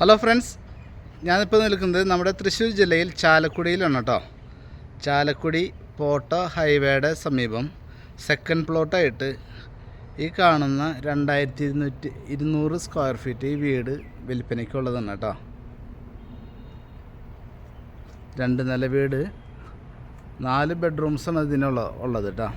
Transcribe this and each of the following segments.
Hello friends ഞാനിപ്പോൾ നിൽക്കുന്നത് നമ്മുടെ തൃശ്ശൂർ ജില്ലയിൽ ചാലക്കുടിയിലാണ് കേട്ടോ. ചാലക്കുടി പോട്ട ഹൈവേയുടെ സമീപം സെക്കൻഡ് പ്ലോട്ടായിട്ട് ഈ കാണുന്ന രണ്ടായിരത്തി ഇരുന്നൂറ്റി ഇരുന്നൂറ് സ്ക്വയർ ഫീറ്റ് ഈ വീട് വിൽപ്പനയ്ക്കുള്ളതാണ് കേട്ടോ. രണ്ട് നില വീട് നാല് ബെഡ്റൂംസാണ് ഇതിനുള്ള ഉള്ളത് കേട്ടോ.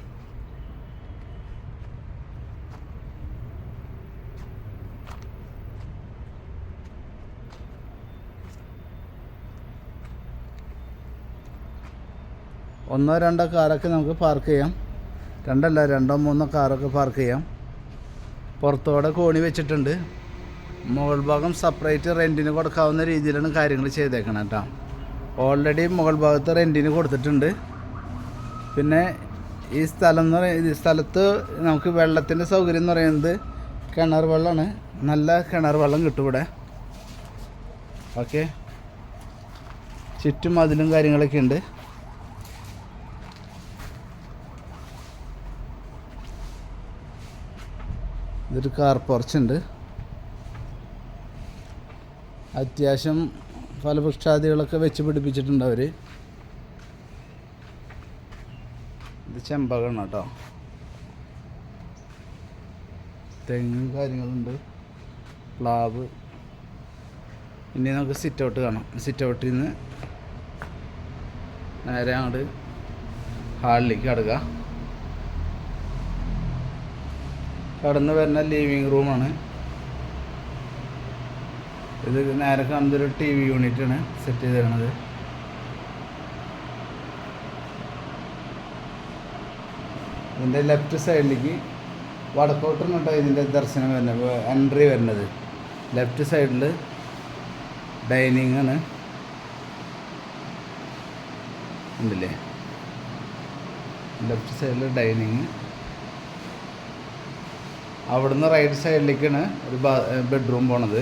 ഒന്നോ രണ്ടോ കാറൊക്കെ നമുക്ക് പാർക്ക് ചെയ്യാം. രണ്ടല്ല രണ്ടോ മൂന്നോ കാറൊക്കെ പാർക്ക് ചെയ്യാം. പുറത്തോടെ കോണി വെച്ചിട്ടുണ്ട്. മുകൾ ഭാഗം സെപ്പറേറ്റ് റെന്റിന് കൊടുക്കാവുന്ന രീതിയിലാണ് കാര്യങ്ങൾ ചെയ്തേക്കണം കേട്ടോ ഓൾറെഡി മുകൾ ഭാഗത്ത് റെന്റിന് കൊടുത്തിട്ടുണ്ട്. പിന്നെ ഈ സ്ഥലം എന്ന് പറയുന്നത് ഈ സ്ഥലത്ത് നമുക്ക് വെള്ളത്തിന്റെ സൗകര്യം എന്ന് പറയുന്നത് കിണർ വെള്ളമാണ് നല്ല കിണർ വെള്ളം കിട്ടും ഇവിടെ. ഓക്കെ ചുറ്റും മതിലും കാര്യങ്ങളൊക്കെ ഉണ്ട്. ഇതൊരു കാർ പോർച്ചുണ്ട് അത്യാവശ്യം ഫലവൃക്ഷാദികളൊക്കെ വെച്ച് പിടിപ്പിച്ചിട്ടുണ്ട് അവർ ഇത് ചെമ്പകമാണ് കേട്ടോ. തെങ്ങും കാര്യങ്ങളുണ്ട്. പ്ലാവ്. ഇനി നമുക്ക് സിറ്റ് ഔട്ട് കാണാം. സിറ്റ് ഔട്ടിൽ നിന്ന് നേരെ അങ്ങോട്ട് ഹാളിലേക്ക് കടക്കുക കടന്ന് വരുന്ന ലിവിങ് റൂമാണ് ഇത് നേരെ കാണുന്നൊരു ടി വി യൂണിറ്റാണ് സെറ്റ് ചെയ്തിരുന്നത് ഇതിന്റെ ലെഫ്റ്റ് സൈഡിലേക്ക് വടക്കോട്ടാണ് ഇതിന്റെ ദർശനം വരുന്നത്. എൻട്രി വരുന്നത്. ലെഫ്റ്റ് സൈഡിൽ ഡൈനിങ് ആണ്. ഉണ്ടല്ലേ? ലെഫ്റ്റ് സൈഡിൽ ഡൈനിങ് അവിടുന്ന് റൈറ്റ് സൈഡിലേക്കാണ് ഒരു ബെഡ്റൂം പോണത്.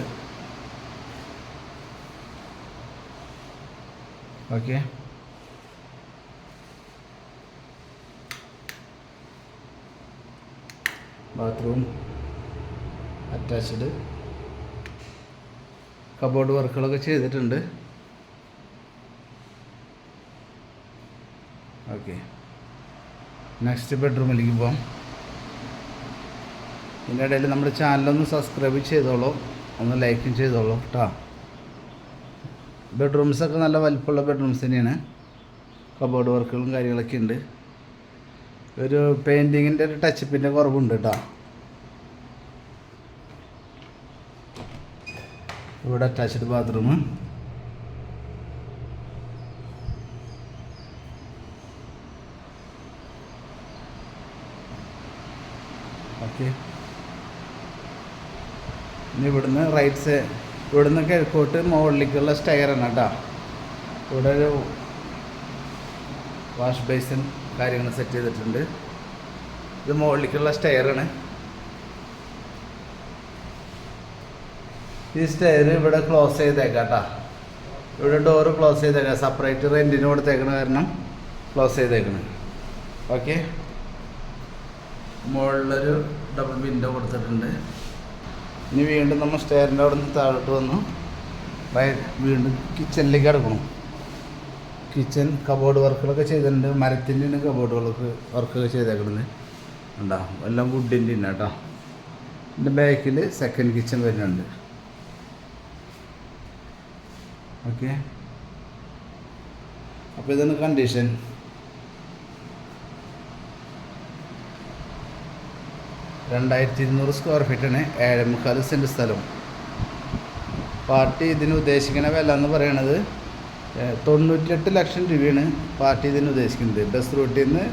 ഓക്കെ ബാത്റൂം അറ്റാച്ച്ഡ് കബോർഡ് വർക്കുകളൊക്കെ ചെയ്തിട്ടുണ്ട്. ഓക്കെ നെക്സ്റ്റ് ബെഡ്റൂമിലേക്ക് പോകാം ഇതിന്റെ ഇടയിൽ നമ്മുടെ ചാനലൊന്ന് സബ്സ്ക്രൈബ് ചെയ്തോളൂ. ഒന്ന് ലൈക്കും ചെയ്തോളൂ കേട്ടോ ബെഡ്റൂംസൊക്കെ നല്ല വലിപ്പമുള്ള ബെഡ്റൂംസ് തന്നെയാണ്. കബോർഡ് വർക്കുകളും കാര്യങ്ങളൊക്കെ ഉണ്ട്. ഒരു പെയിന്റിങ്ങിന്റെ ഒരു ടച്ചപ്പിന്റെ കുറവുണ്ട് കേട്ടോ ഇവിടെ അറ്റാച്ച്ഡ് ബാത്റൂം ഓക്കെ ഇവിടുന്ന് റൈറ്റ്സ് ഇവിടുന്ന് കിഴക്കോട്ട് മുകളിലേക്കുള്ള സ്റ്റെയറാണ് കേട്ടോ. ഇവിടെ ഒരു വാഷ് ബേസിൻ കാര്യങ്ങൾ സെറ്റ് ചെയ്തിട്ടുണ്ട്. ഇത് മുകളിലേക്കുള്ള സ്റ്റെയറാണ് ഈ സ്റ്റെയർ ഇവിടെ ക്ലോസ് ചെയ്തേക്കാം കേട്ടോ. ഇവിടെ ഡോറ് ക്ലോസ് ചെയ്തേക്കാം. സെപ്പറേറ്റ് റെന്റിന് കൊടുത്തേക്കണ കാരണം ക്ലോസ് ചെയ്തേക്കണം. ഓക്കെ മുകളിലൊരു ഡബിൾ വിൻഡോ കൊടുത്തിട്ടുണ്ട്. ഇനി വീണ്ടും നമ്മൾ സ്റ്റെയറിന്റെ അവിടെ നിന്ന് താഴോട്ട് വന്നു. വീണ്ടും കിച്ചണിലേക്ക് കിടക്കണം കിച്ചൺ കബോർഡ് വർക്കുകളൊക്കെ ചെയ്തിട്ടുണ്ട്. മരത്തിന്റെയാണ് കബോർഡുകളൊക്കെ വർക്കൊക്കെ ചെയ്തേക്കണത് ഉണ്ടാവും എല്ലാം വുഡിന്റെ തന്നെ കേട്ടോ. എന്റെ ബാക്കിൽ സെക്കൻഡ് കിച്ചൺ വരുന്നുണ്ട്. ഓക്കെ അപ്പോൾ ഇതാണ് കണ്ടീഷൻ രണ്ടായിരത്തി ഇരുന്നൂറ് സ്ക്വയർ ഫീറ്റാണ് ഏഴേമുക്കാൽ സെന്റ് സ്ഥലം. പാർട്ടി ഇതിന് ഉദ്ദേശിക്കുന്ന വില എന്ന് പറയണത് തൊണ്ണൂറ്റിയെട്ട് ലക്ഷം രൂപയാണ് പാർട്ടി ഇതിന് ഉദ്ദേശിക്കുന്നത്. ബസ് റൂട്ടിൽ നിന്ന്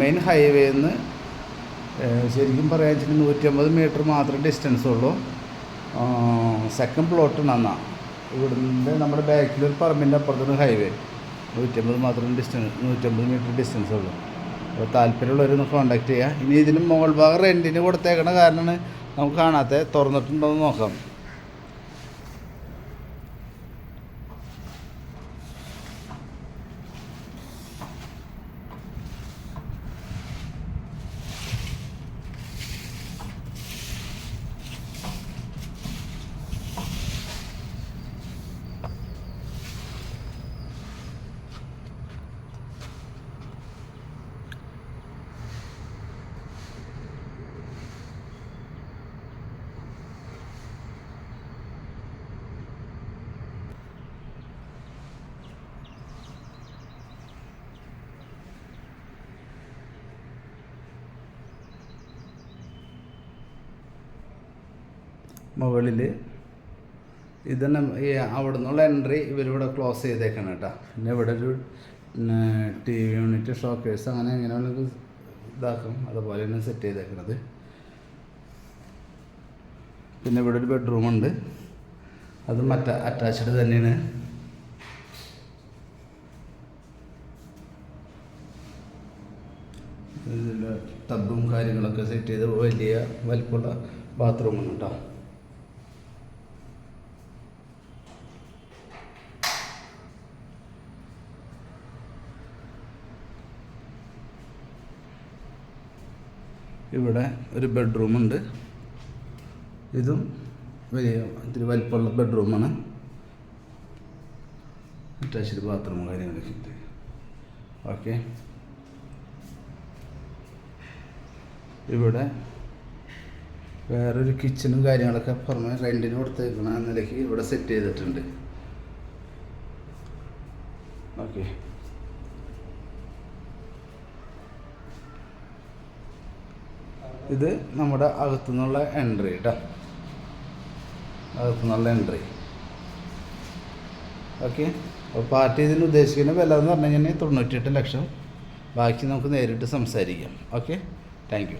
മെയിൻ ഹൈവേയിൽ നിന്ന് ശരിക്കും പറയാൻ വെച്ചാൽ നൂറ്റമ്പത് മീറ്റർ മാത്രം ഡിസ്റ്റൻസ് ഉള്ളൂ. സെക്കൻഡ് പ്ലോട്ട് നന്നാ ഇവിടുന്ന് നമ്മുടെ ബാക്കിലൊരു പറമ്പിന്റെ അപ്പുറത്തൊരു ഹൈവേ നൂറ്റമ്പത് മാത്രം ഡിസ്റ്റൻസ് നൂറ്റമ്പത് മീറ്റർ ഡിസ്റ്റൻസ് ഉള്ളൂ. അപ്പോൾ താല്പര്യമുള്ളവരൊന്ന് കോൺടാക്ട് ചെയ്യുക. ഇനി ഇതിന് മുകൾ ഭാഗം റെന്റിന് കൊടുത്തേക്കണ കാരണമാണ് നമുക്ക് കാണാത്ത തുറന്നിട്ടുണ്ടോ എന്ന് നോക്കാം. മുകളിൽ. ഇതന്നെ ഈ അവിടെ നിന്നുള്ള എൻട്രി ഇവരിവിടെ ക്ലോസ് ചെയ്തേക്കണം കേട്ടോ. പിന്നെ ഇവിടെ ഒരു ടി വി യൂണിറ്റ് ഷോക്കേഴ്സ് അങ്ങനെ എങ്ങനെ ഇതാക്കും. അതുപോലെ തന്നെ സെറ്റ് ചെയ്തേക്കണത്. പിന്നെ ഇവിടെ ഒരു ബെഡ്റൂം ഉണ്ട്. അത് മറ്റ അറ്റാച്ച്ഡ് തന്നെയാണ്. ടബും കാര്യങ്ങളൊക്കെ സെറ്റ് ചെയ്ത് വലിയ വലിപ്പമുള്ള ബാത്റൂമാണ് കേട്ടോ. ഇവിടെ ഒരു ബെഡ്റൂമുണ്ട് ഇതും വലിയ ഇത്തിരി വലിപ്പമുള്ള ബെഡ്റൂമാണ് അറ്റാച്ച്ഡ് ബാത്റൂം കാര്യങ്ങളൊക്കെ ഓക്കെ ഇവിടെ വേറൊരു കിച്ചണും കാര്യങ്ങളൊക്കെ പുറമെ റെന്റിന് കൊടുത്തേക്കണ നിലയ്ക്ക് ഇവിടെ സെറ്റ് ചെയ്തിട്ടുണ്ട്. ഓക്കെ ഇത് നമ്മുടെ അകത്തുനിന്നുള്ള എൻട്രി കേട്ടോ അകത്തുനിന്നുള്ള എൻട്രി ഓക്കെ അപ്പോൾ പാർട്ടി ഇതിന് ഉദ്ദേശിക്കുന്ന വില എന്ന് പറഞ്ഞു കഴിഞ്ഞാൽ തൊണ്ണൂറ്റിയെട്ട് ലക്ഷം. ബാക്കി നമുക്ക് നേരിട്ട് സംസാരിക്കാം. Okay thank